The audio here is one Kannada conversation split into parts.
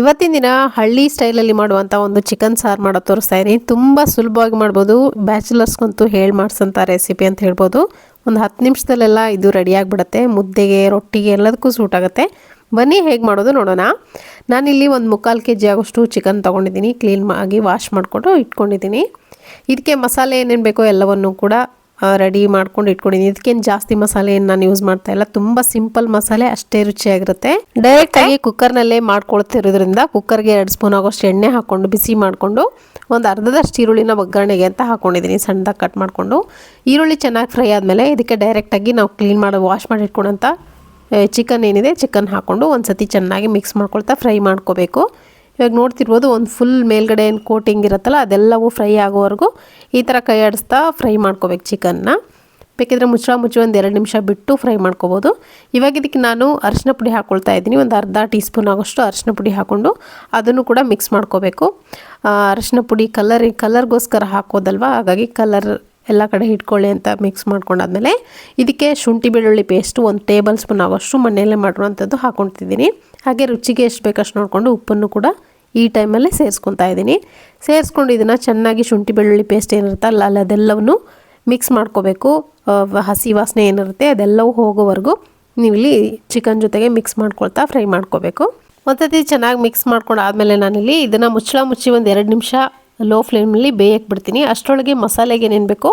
ಇವತ್ತಿನ ದಿನ ಹಳ್ಳಿ ಸ್ಟೈಲಲ್ಲಿ ಮಾಡುವಂಥ ಒಂದು ಚಿಕನ್ ಸಾರು ಮಾಡೋ ತೋರಿಸ್ತಾ ಇದ್ದೀನಿ. ತುಂಬ ಸುಲಭವಾಗಿ ಮಾಡ್ಬೋದು. ಬ್ಯಾಚುಲರ್ಸ್ಗಂತೂ ಹೇಳಿ ಮಾಡಿಸೋಂಥ ರೆಸಿಪಿ ಅಂತ ಹೇಳ್ಬೋದು. ಒಂದು ಹತ್ತು ನಿಮಿಷದಲ್ಲೆಲ್ಲ ಇದು ರೆಡಿ ಆಗಿಬಿಡುತ್ತೆ. ಮುದ್ದೆಗೆ, ರೊಟ್ಟಿಗೆ ಎಲ್ಲದಕ್ಕೂ ಸೂಟ್ ಆಗುತ್ತೆ. ಬನ್ನಿ ಹೇಗೆ ಮಾಡೋದು ನೋಡೋಣ. ನಾನಿಲ್ಲಿ ಒಂದು ಮುಕ್ಕಾಲು ಕೆ ಜಿ ಆಗೋಷ್ಟು ಚಿಕನ್ ತೊಗೊಂಡಿದ್ದೀನಿ. ಕ್ಲೀನ್ ಆಗಿ ವಾಶ್ ಮಾಡಿಕೊಂಡು ಇಟ್ಕೊಂಡಿದ್ದೀನಿ. ಇದಕ್ಕೆ ಮಸಾಲೆ ಏನೇನು ಬೇಕೋ ಎಲ್ಲವನ್ನು ಕೂಡ ರೆಡಿ ಮಾಡ್ಕೊಂಡು ಇಟ್ಕೊಂಡಿದ್ದೀನಿ. ಇದಕ್ಕೇನು ಜಾಸ್ತಿ ಮಸಾಲೆ ನಾನು ಯೂಸ್ ಮಾಡ್ತಾ ಇಲ್ಲ. ತುಂಬ ಸಿಂಪಲ್ ಮಸಾಲೆ, ಅಷ್ಟೇ ರುಚಿಯಾಗಿರುತ್ತೆ. ಡೈರೆಕ್ಟ್ ಆಗಿ ಕುಕ್ಕರ್ನಲ್ಲೇ ಮಾಡ್ಕೊಳ್ತಿರೋದ್ರಿಂದ ಕುಕ್ಕರ್ಗೆ ಎರಡು ಸ್ಪೂನ್ ಆಗೋಷ್ಟು ಎಣ್ಣೆ ಹಾಕ್ಕೊಂಡು ಬಿಸಿ ಮಾಡಿಕೊಂಡು, ಒಂದು ಅರ್ಧದಷ್ಟು ಈರುಳ್ಳಿನ ಒಗ್ಗರಣೆಗೆ ಅಂತ ಹಾಕೊಂಡಿದ್ದೀನಿ, ಸಣ್ಣದಾಗಿ ಕಟ್ ಮಾಡಿಕೊಂಡು. ಈರುಳ್ಳಿ ಚೆನ್ನಾಗಿ ಫ್ರೈ ಆದಮೇಲೆ ಇದಕ್ಕೆ ಡೈರೆಕ್ಟಾಗಿ ನಾವು ಕ್ಲೀನ್ ಮಾಡಿ ವಾಶ್ ಮಾಡಿ ಇಟ್ಕೊಂಡಂಥ ಚಿಕನ್ ಏನಿದೆ ಚಿಕನ್ ಹಾಕ್ಕೊಂಡು ಒಂದು ಸತಿ ಚೆನ್ನಾಗಿ ಮಿಕ್ಸ್ ಮಾಡ್ಕೊಳ್ತಾ ಫ್ರೈ ಮಾಡ್ಕೋಬೇಕು. ಇವಾಗ ನೋಡ್ತಿರ್ಬೋದು ಒಂದು ಫುಲ್ ಮೇಲ್ಗಡೆ ಏನು ಕೋಟಿಂಗ್ ಇರುತ್ತಲ್ಲ, ಅದೆಲ್ಲವೂ ಫ್ರೈ ಆಗೋವರೆಗೂ ಈ ಥರ ಕೈ ಆಡಿಸ್ತಾ ಫ್ರೈ ಮಾಡ್ಕೋಬೇಕು ಚಿಕನ್ನ ಬೇಕಿದ್ರೆ ಮುಚ್ಚಳ ಮುಚ್ಚಿ ಒಂದು ಎರಡು ನಿಮಿಷ ಬಿಟ್ಟು ಫ್ರೈ ಮಾಡ್ಕೋಬೋದು. ಇವಾಗ ಇದಕ್ಕೆ ನಾನು ಅರಿಶಿನ ಪುಡಿ ಹಾಕ್ಕೊಳ್ತಾ ಇದ್ದೀನಿ, ಒಂದು ಅರ್ಧ ಟೀ ಸ್ಪೂನ್ ಆಗೋಷ್ಟು ಅರಿಶಿನ ಪುಡಿ ಹಾಕ್ಕೊಂಡು ಅದನ್ನು ಕೂಡ ಮಿಕ್ಸ್ ಮಾಡ್ಕೋಬೇಕು. ಅರಿಶಿನ ಪುಡಿ ಕಲರ್ ಕಲರ್ಗೋಸ್ಕರ ಹಾಕೋದಲ್ವ? ಹಾಗಾಗಿ ಕಲರ್ ಎಲ್ಲ ಕಡೆ ಇಟ್ಕೊಳ್ಳಿ ಅಂತ ಮಿಕ್ಸ್ ಮಾಡ್ಕೊಂಡಾದ್ಮೇಲೆ ಇದಕ್ಕೆ ಶುಂಠಿ ಬೆಳ್ಳುಳ್ಳಿ ಪೇಸ್ಟು ಒಂದು ಟೇಬಲ್ ಸ್ಪೂನ್ ಆಗೋಷ್ಟು ಮನೆಯಲ್ಲೇ ಮಾಡಿರುವಂಥದ್ದು ಹಾಕ್ಕೊಳ್ತಿದ್ದೀನಿ ಹಾಗೆ ರುಚಿಗೆ ಎಷ್ಟು ಬೇಕಷ್ಟು ನೋಡಿಕೊಂಡು ಉಪ್ಪನ್ನು ಕೂಡ ಈ ಟೈಮಲ್ಲೇ ಸೇರಿಸ್ಕೊತಾ ಇದ್ದೀನಿ ಸೇರಿಸ್ಕೊಂಡು ಇದನ್ನು ಚೆನ್ನಾಗಿ ಶುಂಠಿ ಬೆಳ್ಳುಳ್ಳಿ ಪೇಸ್ಟ್ ಏನಿರುತ್ತಲ್ಲ ಅಲ್ಲಿ ಅದೆಲ್ಲವನ್ನು ಮಿಕ್ಸ್ ಮಾಡ್ಕೋಬೇಕು. ಹಸಿ ವಾಸನೆ ಏನಿರುತ್ತೆ ಅದೆಲ್ಲವೂ ಹೋಗೋವರೆಗೂ ನೀವಿಲ್ಲಿ ಚಿಕನ್ ಜೊತೆಗೆ ಮಿಕ್ಸ್ ಮಾಡ್ಕೊಳ್ತಾ ಫ್ರೈ ಮಾಡ್ಕೋಬೇಕು. ಒಂದ್ಸತಿ ಚೆನ್ನಾಗಿ ಮಿಕ್ಸ್ ಮಾಡ್ಕೊಂಡು ಆದಮೇಲೆ ನಾನಿಲ್ಲಿ ಇದನ್ನು ಮುಚ್ಚಳ ಮುಚ್ಚಿ ಒಂದು ಎರಡು ನಿಮಿಷ ಲೋ ಫ್ಲೇಮಲ್ಲಿ ಬೇಯಕ್ಕೆ ಬಿಡ್ತೀನಿ. ಅಷ್ಟರೊಳಗೆ ಮಸಾಲೆಗೆ ಏನೇನು ಬೇಕು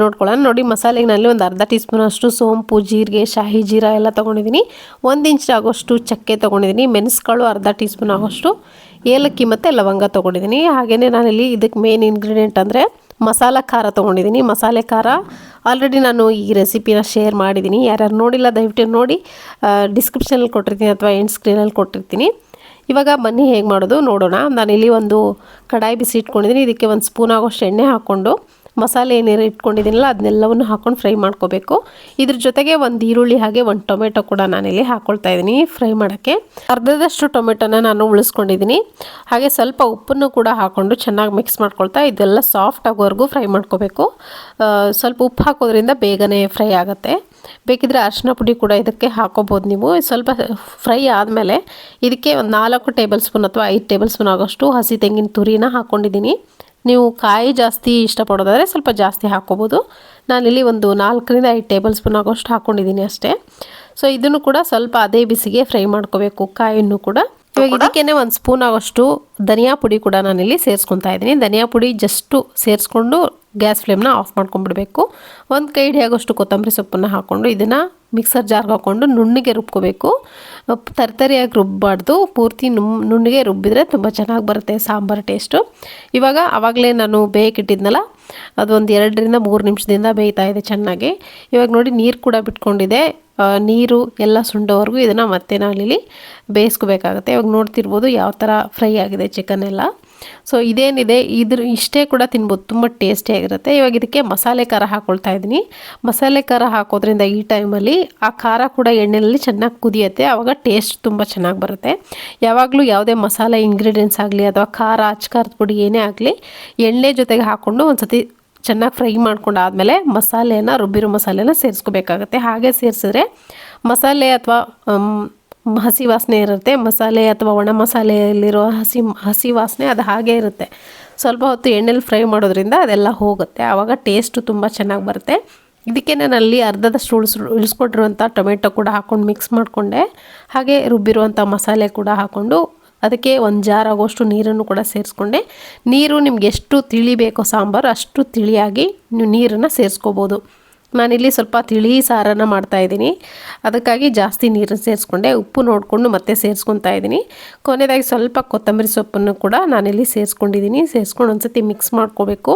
ನೋಡ್ಕೊಳ್ಳೋಣ. ನೋಡಿ ಮಸಾಲೆಗೆ ನಲ್ಲಿ ಒಂದು ಅರ್ಧ ಟೀ ಸ್ಪೂನ್ ಅಷ್ಟು ಸೋಂಪು, ಜೀರಿಗೆ, ಶಾಹಿ ಜೀರಾ ಎಲ್ಲ ತೊಗೊಂಡಿದ್ದೀನಿ ಒಂದು ಇಂಚ್ ಆಗೋಷ್ಟು ಚಕ್ಕೆ ತೊಗೊಂಡಿದ್ದೀನಿ ಮೆಣಸುಕಾಳು ಅರ್ಧ ಟೀ ಸ್ಪೂನ್ ಆಗೋಷ್ಟು. ಏಲಕ್ಕಿ ಮತ್ತು ಲವಂಗ ತೊಗೊಂಡಿದ್ದೀನಿ ಹಾಗೆಯೇ ನಾನಿಲ್ಲಿ ಇದಕ್ಕೆ ಮೇನ್ ಇಂಗ್ರೀಡಿಯೆಂಟ್ ಅಂದರೆ ಮಸಾಲೆ ಖಾರ ತೊಗೊಂಡಿದ್ದೀನಿ ಮಸಾಲೆ ಖಾರ ಆಲ್ರೆಡಿ ನಾನು ಈ ರೆಸಿಪಿನ ಶೇರ್ ಮಾಡಿದ್ದೀನಿ ಯಾರ್ಯಾರು ನೋಡಿಲ್ಲ, ದಯವಿಟ್ಟು ನೋಡಿ. ಡಿಸ್ಕ್ರಿಪ್ಷನಲ್ಲಿ ಕೊಟ್ಟಿರ್ತೀನಿ ಅಥವಾ ಎಂಡ್ ಸ್ಕ್ರೀನಲ್ಲಿ ಕೊಟ್ಟಿರ್ತೀನಿ. ಇವಾಗ ಬನ್ನಿ, ಹೇಗೆ ಮಾಡೋದು ನೋಡೋಣ. ನಾನು ಇಲ್ಲಿ ಒಂದು ಕಡಾಯಿ ಬಿಸಿ ಇಟ್ಕೊಂಡಿದ್ದೀನಿ ಇದಕ್ಕೆ ಒಂದು ಸ್ಪೂನ್ ಆಗೋಷ್ಟು ಎಣ್ಣೆ ಹಾಕ್ಕೊಂಡು ಮಸಾಲೆ ಏನೇನು ಇಟ್ಕೊಂಡಿದ್ದೀನಲ್ಲ ಅದನ್ನೆಲ್ಲವನ್ನು ಹಾಕ್ಕೊಂಡು ಫ್ರೈ ಮಾಡ್ಕೋಬೇಕು. ಇದ್ರ ಜೊತೆಗೆ ಒಂದು ಈರುಳ್ಳಿ ಹಾಗೆ ಒಂದು ಟೊಮೆಟೊ ಕೂಡ ನಾನಿಲ್ಲಿ ಹಾಕ್ಕೊಳ್ತಾ ಇದ್ದೀನಿ ಫ್ರೈ ಮಾಡೋಕ್ಕೆ. ಅರ್ಧದಷ್ಟು ಟೊಮೆಟೊನ ನಾನು ಉಳಿಸ್ಕೊಂಡಿದ್ದೀನಿ. ಹಾಗೆ ಸ್ವಲ್ಪ ಉಪ್ಪನ್ನು ಕೂಡ ಹಾಕ್ಕೊಂಡು ಚೆನ್ನಾಗಿ ಮಿಕ್ಸ್ ಮಾಡ್ಕೊಳ್ತಾ ಇದೆಲ್ಲ ಸಾಫ್ಟ್ ಆಗೋವರೆಗೂ ಫ್ರೈ ಮಾಡ್ಕೋಬೇಕು. ಸ್ವಲ್ಪ ಉಪ್ಪು ಹಾಕೋದ್ರಿಂದ ಬೇಗನೆ ಫ್ರೈ ಆಗುತ್ತೆ. ಬೇಕಿದ್ರೆ ಅರಿಶಿನ ಪುಡಿ ಕೂಡ ಇದಕ್ಕೆ ಹಾಕೋಬೋದು ನೀವು. ಸ್ವಲ್ಪ ಫ್ರೈ ಆದಮೇಲೆ ಇದಕ್ಕೆ ಒಂದು ನಾಲ್ಕು ಟೇಬಲ್ ಸ್ಪೂನ್ ಅಥವಾ ಐದು ಟೇಬಲ್ ಸ್ಪೂನ್ ಆಗೋಷ್ಟು ಹಸಿ ತೆಂಗಿನ ತುರಿನ ಹಾಕ್ಕೊಂಡಿದ್ದೀನಿ ನೀವು ಕಾಯಿ ಜಾಸ್ತಿ ಇಷ್ಟಪಡೋದಾದರೆ ಸ್ವಲ್ಪ ಜಾಸ್ತಿ ಹಾಕ್ಕೋಬೋದು. ನಾನಿಲ್ಲಿ ಒಂದು ನಾಲ್ಕರಿಂದ ಐದು ಟೇಬಲ್ ಸ್ಪೂನ್ ಆಗೋಷ್ಟು ಹಾಕ್ಕೊಂಡಿದ್ದೀನಿ ಅಷ್ಟೇ. ಸೊ ಇದನ್ನು ಕೂಡ ಸ್ವಲ್ಪ ಅದೇ ಬಿಸಿಗೆ ಫ್ರೈ ಮಾಡ್ಕೋಬೇಕು. ಕಾಯನ್ನು ಕೂಡ ಇವಾಗ ಇದಕ್ಕೇನೆ ಒಂದು ಸ್ಪೂನ್ ಆಗೋಷ್ಟು ಧನಿಯಾ ಪುಡಿ ಕೂಡ ನಾನಿಲ್ಲಿ ಸೇರಿಸ್ಕೊತಾ ಇದ್ದೀನಿ. ಧನಿಯಾ ಪುಡಿ ಜಸ್ಟು ಸೇರಿಸ್ಕೊಂಡು ಗ್ಯಾಸ್ ಫ್ಲೇಮ್ನ ಆಫ್ ಮಾಡ್ಕೊಂಡ್ಬಿಡ್ಬೇಕು. ಒಂದು ಕೈ ಹಿಡಿಯಾಗೋಷ್ಟು ಕೊತ್ತಂಬರಿ ಸೊಪ್ಪನ್ನು ಹಾಕ್ಕೊಂಡು ಇದನ್ನು ಮಿಕ್ಸರ್ ಜಾರ್ಗೆ ಹಾಕ್ಕೊಂಡು ನುಣ್ಣಗೆ ರುಬ್ಕೋಬೇಕು. ತರ್ತರಿಯಾಗಿ ರುಬ್ಬಾರ್ದು. ಪೂರ್ತಿ ನುಮ್ ನುಣ್ಣಗೆ ರುಬ್ಬಿದ್ರೆ ತುಂಬ ಚೆನ್ನಾಗಿ ಬರುತ್ತೆ ಸಾಂಬಾರು ಟೇಸ್ಟು. ಇವಾಗ ಆವಾಗಲೇ ನಾನು ಬೇಯಕ್ಕಿಟ್ಟಿದ್ನಲ್ಲ ಅದೊಂದು ಎರಡರಿಂದ ಮೂರು ನಿಮಿಷದಿಂದ ಬೇಯ್ತಾ ಇದೆ ಚೆನ್ನಾಗಿ. ಇವಾಗ ನೋಡಿ ನೀರು ಕೂಡ ಬಿಟ್ಕೊಂಡಿದೆ. ನೀರು ಎಲ್ಲ ಸುಂಡೋವರೆಗೂ ಇದನ್ನು ಮತ್ತೆ ನಾವಿಲ್ಲಿ ಬೇಯಿಸ್ಕೋಬೇಕಾಗುತ್ತೆ. ಇವಾಗ ನೋಡ್ತಿರ್ಬೋದು ಯಾವ ಥರ ಫ್ರೈ ಆಗಿದೆ ಚಿಕನ್ ಎಲ್ಲ. ಸೊ ಇದೇನಿದೆ? ಇದ್ರ ಇಷ್ಟೇ ಕೂಡ ತಿನ್ಬೋದು. ತುಂಬ ಟೇಸ್ಟಿಯಾಗಿರುತ್ತೆ ಇವಾಗ ಇದಕ್ಕೆ ಮಸಾಲೆ ಖಾರ ಹಾಕ್ಕೊಳ್ತಾ ಇದ್ದೀನಿ. ಮಸಾಲೆ ಖಾರ ಹಾಕೋದ್ರಿಂದ ಈ ಟೈಮಲ್ಲಿ ಆ ಖಾರ ಕೂಡ ಎಣ್ಣೆಯಲ್ಲಿ ಚೆನ್ನಾಗಿ ಕುದಿಯುತ್ತೆ. ಆವಾಗ ಟೇಸ್ಟ್ ತುಂಬ ಚೆನ್ನಾಗಿ ಬರುತ್ತೆ. ಯಾವಾಗಲೂ ಯಾವುದೇ ಮಸಾಲೆ ಇಂಗ್ರೀಡಿಯೆಂಟ್ಸ್ ಆಗಲಿ ಅಥವಾ ಖಾರ, ಅಚ್ಕಾರದ ಪುಡಿ ಏನೇ ಆಗಲಿ, ಎಣ್ಣೆ ಜೊತೆಗೆ ಹಾಕ್ಕೊಂಡು ಒಂದು ಸತಿ ಚೆನ್ನಾಗಿ ಫ್ರೈ ಮಾಡ್ಕೊಂಡಾದಮೇಲೆ ಮಸಾಲೆನ ರುಬ್ಬಿರೋ ಮಸಾಲೆನ ಸೇರಿಸ್ಕೋಬೇಕಾಗತ್ತೆ. ಹಾಗೆ ಸೇರಿಸಿದ್ರೆ ಮಸಾಲೆ ಅಥವಾ ಹಸಿ ವಾಸನೆ ಇರುತ್ತೆ. ಮಸಾಲೆ ಅಥವಾ ಒಣ ಮಸಾಲೆಯಲ್ಲಿರೋ ಹಸಿ ಹಸಿ ವಾಸನೆ ಅದು ಹಾಗೆ ಇರುತ್ತೆ. ಸ್ವಲ್ಪ ಹೊತ್ತು ಎಣ್ಣೆಲಿ ಫ್ರೈ ಮಾಡೋದ್ರಿಂದ ಅದೆಲ್ಲ ಹೋಗುತ್ತೆ. ಆವಾಗ ಟೇಸ್ಟು ತುಂಬ ಚೆನ್ನಾಗಿ ಬರುತ್ತೆ. ಇದಕ್ಕೆ ನಾನು ಅಲ್ಲಿ ಅರ್ಧದಷ್ಟು ಉಳಿಸ್, ಉಳಿಸ್ಕೊಟ್ಟಿರುವಂಥ ಟೊಮೆಟೊ ಕೂಡ ಹಾಕ್ಕೊಂಡು ಮಿಕ್ಸ್ ಮಾಡಿಕೊಂಡೆ. ಹಾಗೆ ರುಬ್ಬಿರುವಂಥ ಮಸಾಲೆ ಕೂಡ ಹಾಕ್ಕೊಂಡು ಅದಕ್ಕೆ ಒಂದು ಜಾರ್ ಆಗೋಷ್ಟು ನೀರನ್ನು ಕೂಡ ಸೇರಿಸ್ಕೊಂಡೆ. ನೀರು ನಿಮ್ಗೆ ಎಷ್ಟು ತಿಳಿ ಬೇಕೋ ಸಾಂಬಾರು ಅಷ್ಟು ತಿಳಿಯಾಗಿ ನೀವು ನೀರನ್ನು ಸೇರಿಸ್ಕೋಬೋದು. ನಾನಿಲ್ಲಿ ಸ್ವಲ್ಪ ತಿಳಿ ಸಾರನ್ನು ಮಾಡ್ತಾಯಿದ್ದೀನಿ ಅದಕ್ಕಾಗಿ ಜಾಸ್ತಿ ನೀರನ್ನು ಸೇರಿಸ್ಕೊಂಡೆ. ಉಪ್ಪು ನೋಡಿಕೊಂಡು ಮತ್ತೆ ಸೇರಿಸ್ಕೊತಾ ಇದ್ದೀನಿ. ಕೊನೆಯದಾಗಿ ಸ್ವಲ್ಪ ಕೊತ್ತಂಬರಿ ಸೊಪ್ಪನ್ನು ಕೂಡ ನಾನಿಲ್ಲಿ ಸೇರಿಸ್ಕೊಂಡಿದ್ದೀನಿ. ಸೇರಿಸ್ಕೊಂಡು ಒಂದು ಮಿಕ್ಸ್ ಮಾಡ್ಕೋಬೇಕು.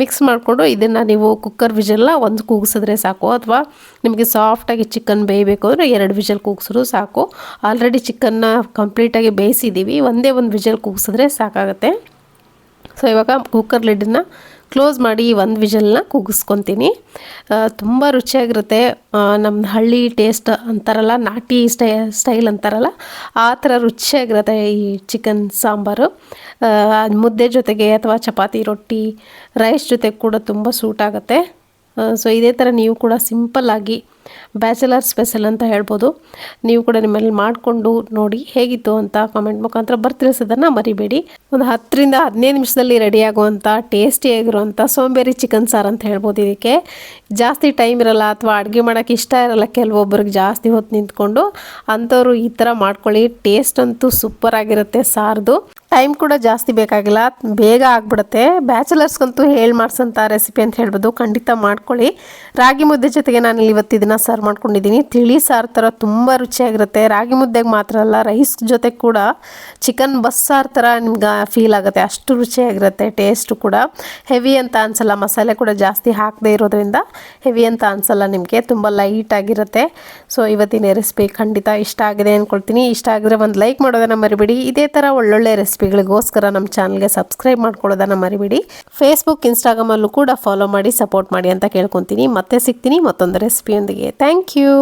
ಮಿಕ್ಸ್ ಮಾಡಿಕೊಂಡು ಇದನ್ನು ನೀವು ಕುಕ್ಕರ್ ವಿಜಲ್ನ ಒಂದು ಕೂಗಿಸಿದ್ರೆ ಸಾಕು. ಅಥವಾ ನಿಮಗೆ ಸಾಫ್ಟಾಗಿ ಚಿಕನ್ ಬೇಯಬೇಕು ಅಂದರೆ ಎರಡು ವಿಜಲ್ ಕೂಗಿಸಿದ್ರು ಸಾಕು. ಆಲ್ರೆಡಿ ಚಿಕನ್ನ ಕಂಪ್ಲೀಟಾಗಿ ಬೇಯಿಸಿದ್ದೀವಿ ಒಂದೇ ಒಂದು ವಿಜಲ್ ಕೂಗಿಸಿದ್ರೆ ಸಾಕಾಗುತ್ತೆ. ಸೊ ಇವಾಗ ಕುಕ್ಕರ್ ಲಿಡ್ಡನ್ನ ಕ್ಲೋಸ್ ಮಾಡಿ ಒಂದು ವಿಜಲ್ನ ಕೂಗಿಸ್ಕೊತೀನಿ. ತುಂಬ ರುಚಿಯಾಗಿರುತ್ತೆ. ನಮ್ಮ ಹಳ್ಳಿ ಟೇಸ್ಟ್ ಅಂತಾರಲ್ಲ, ನಾಟಿ ಸ್ಟೈ ಸ್ಟೈಲ್ ಅಂತಾರಲ್ಲ, ಆ ಥರ ರುಚಿಯಾಗಿರುತ್ತೆ ಈ ಚಿಕನ್ ಸಾಂಬಾರು. ಮುದ್ದೆ ಜೊತೆಗೆ ಅಥವಾ ಚಪಾತಿ, ರೊಟ್ಟಿ ರೈಸ್ ಜೊತೆಗೆ ಕೂಡ ತುಂಬ ಸೂಟ್ ಆಗುತ್ತೆ. ಸೊ ಇದೇ ಥರ ನೀವು ಕೂಡ ಸಿಂಪಲ್ಲಾಗಿ ಬ್ಯಾಚುಲರ್ ಸ್ಪೆಷಲ್ ಅಂತ ಹೇಳ್ಬೋದು. ನೀವು ಕೂಡ ನಿಮ್ಮಲ್ಲಿ ಮಾಡಿಕೊಂಡು ನೋಡಿ ಹೇಗಿತ್ತು ಅಂತ ಕಾಮೆಂಟ್ ಮುಖಾಂತರ ಬರ್ತಿಳಿಸೋದನ್ನು ಮರಿಬೇಡಿ. ಒಂದು ಹತ್ತರಿಂದ ಹದಿನೈದು ನಿಮಿಷದಲ್ಲಿ ರೆಡಿ ಆಗುವಂಥ ಟೇಸ್ಟಿಯಾಗಿರುವಂಥ ಸೋಂಬೇರಿ ಚಿಕನ್ ಸಾರು ಅಂತ ಹೇಳ್ಬೋದು ಇದಕ್ಕೆ. ಜಾಸ್ತಿ ಟೈಮ್ ಇರಲ್ಲ ಅಥವಾ ಅಡುಗೆ ಮಾಡೋಕ್ಕೆ ಇಷ್ಟ ಇರಲ್ಲ ಕೆಲವೊಬ್ಬರಿಗೆ ಜಾಸ್ತಿ ಹೊತ್ತು ನಿಂತ್ಕೊಂಡು. ಅಂಥವ್ರು ಈ ಥರ ಮಾಡ್ಕೊಳ್ಳಿ. ಟೇಸ್ಟ್ ಅಂತೂ ಸೂಪರ್ ಆಗಿರುತ್ತೆ ಸಾರ್ದು. ಟೈಮ್ ಕೂಡ ಜಾಸ್ತಿ ಬೇಕಾಗಿಲ್ಲ. ಬೇಗ ಆಗ್ಬಿಡುತ್ತೆ. ಬ್ಯಾಚುಲರ್ಸ್ಗಂತೂ ಹೇಳಿ ಮಾಡಿಸೋಂಥ ರೆಸಿಪಿ ಅಂತ ಹೇಳ್ಬೋದು. ಖಂಡಿತ ಮಾಡ್ಕೊಳ್ಳಿ. ರಾಗಿ ಮುದ್ದೆ ಜೊತೆಗೆ ನಾನು ಇವತ್ತು ಸರ್ವ್ ಮಾಡ್ಕೊಂಡಿದ್ದೀನಿ. ತಿಳಿ ಸಾರು ಥರ ತುಂಬ ರುಚಿಯಾಗಿರುತ್ತೆ. ರಾಗಿ ಮುದ್ದೆಗೆ ಮಾತ್ರ ಅಲ್ಲ, ರೈಸ್ ಜೊತೆ ಕೂಡ ಚಿಕನ್ ಬಸ್ಸಾರು ಥರ ನಿಮ್ಗೆ ಫೀಲ್ ಆಗುತ್ತೆ. ಅಷ್ಟು ರುಚಿಯಾಗಿರುತ್ತೆ ಟೇಸ್ಟು ಕೂಡ. ಹೆವಿ ಅಂತ ಅನ್ಸಲ್ಲ, ಮಸಾಲೆ ಕೂಡ ಜಾಸ್ತಿ ಹಾಕದೇ ಇರೋದ್ರಿಂದ ಹೆವಿ ಅಂತ ಅನ್ಸಲ್ಲ ನಿಮಗೆ. ತುಂಬ ಲೈಟಾಗಿರುತ್ತೆ ಸೊ ಇವತ್ತಿನ ರೆಸಿಪಿ ಖಂಡಿತ ಇಷ್ಟ ಆಗಿದೆ ಅಂದ್ಕೊಳ್ತೀನಿ ಇಷ್ಟ ಆಗಿದ್ರೆ ಒಂದು ಲೈಕ್ ಮಾಡೋದನ್ನು ಮರಿಬೇಡಿ. ಇದೇ ಥರ ಒಳ್ಳೊಳ್ಳೆ ರೆಸಿಪಿಗಳಿಗೋಸ್ಕರ ನಮ್ಮ ಚಾನಲ್ಗೆ ಸಬ್ಸ್ಕ್ರೈಬ್ ಮಾಡ್ಕೊಳ್ಳೋದನ್ನು ಮರಿಬೇಡಿ. ಫೇಸ್ಬುಕ್ ಇನ್ಸ್ಟಾಗ್ರಾಮಲ್ಲೂ ಕೂಡ ಫಾಲೋ ಮಾಡಿ ಸಪೋರ್ಟ್ ಮಾಡಿ ಅಂತ ಕೇಳ್ಕೊತೀನಿ. ಮತ್ತೆ ಸಿಗ್ತೀನಿ ಮತ್ತೊಂದು ರೆಸಿಪಿಯೊಂದಿಗೆ ಥ್ಯಾಂಕ್ ಯು